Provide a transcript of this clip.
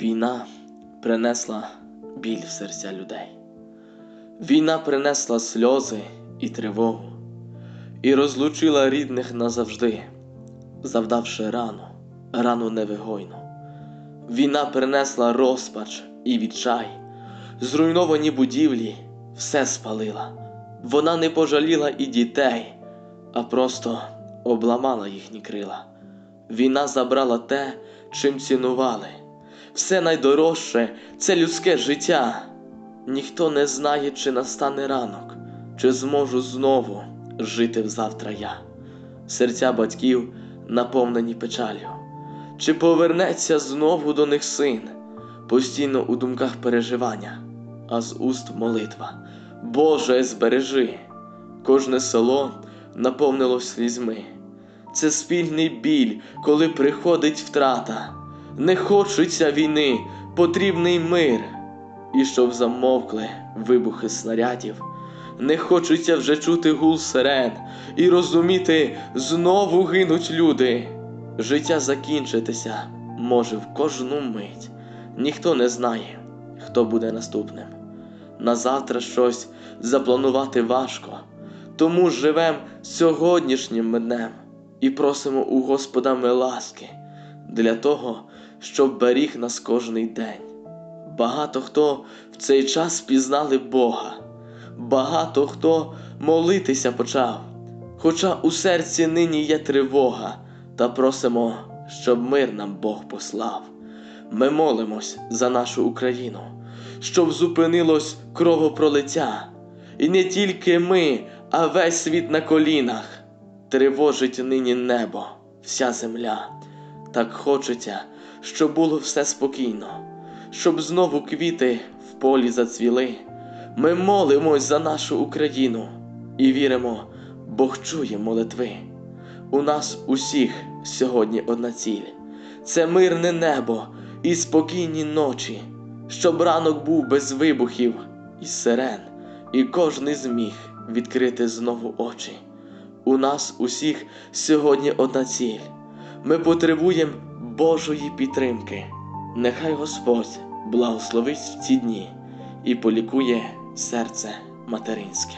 Війна принесла біль в серця людей. Війна принесла сльози і тривогу, і розлучила рідних назавжди, завдавши рану, рану невигойну. Війна принесла розпач і відчай, зруйновані будівлі все спалила. Вона не пожаліла і дітей, а просто обламала їхні крила. Війна забрала те, чим цінували. Все найдорожче це людське життя. Ніхто не знає, чи настане ранок, чи зможу знову жити взавтра я. Серця батьків наповнені печалю. Чи повернеться знову до них син? Постійно у думках переживання, а з уст молитва. Боже, збережи! Кожне село наповнилось слізьми. Це спільний біль, коли приходить втрата. Не хочеться війни, потрібний мир. І щоб замовкли вибухи снарядів, не хочеться вже чути гул сирен і розуміти, знову гинуть люди. Життя закінчитися може в кожну мить. Ніхто не знає, хто буде наступним. На завтра щось запланувати важко, тому живем сьогоднішнім днем і просимо у Господа ми ласки для того, щоб беріг нас кожний день. Багато хто в цей час пізнали Бога, багато хто молитися почав, хоча у серці нині є тривога, та просимо, щоб мир нам Бог послав. Ми молимось за нашу Україну, щоб зупинилось кровопролиття, і не тільки ми, а весь світ на колінах. Тривожить нині небо, вся земля. Так хочеться, щоб було все спокійно, щоб знову квіти в полі зацвіли. Ми молимось за нашу Україну і віримо, Бог чує молитви. У нас усіх сьогодні одна ціль це мирне небо і спокійні ночі, щоб ранок був без вибухів і сирен, і кожний зміг відкрити знову очі. У нас усіх сьогодні одна ціль. Ми потребуємо Божої підтримки. Нехай Господь благословить в ці дні і полікує серце материнське.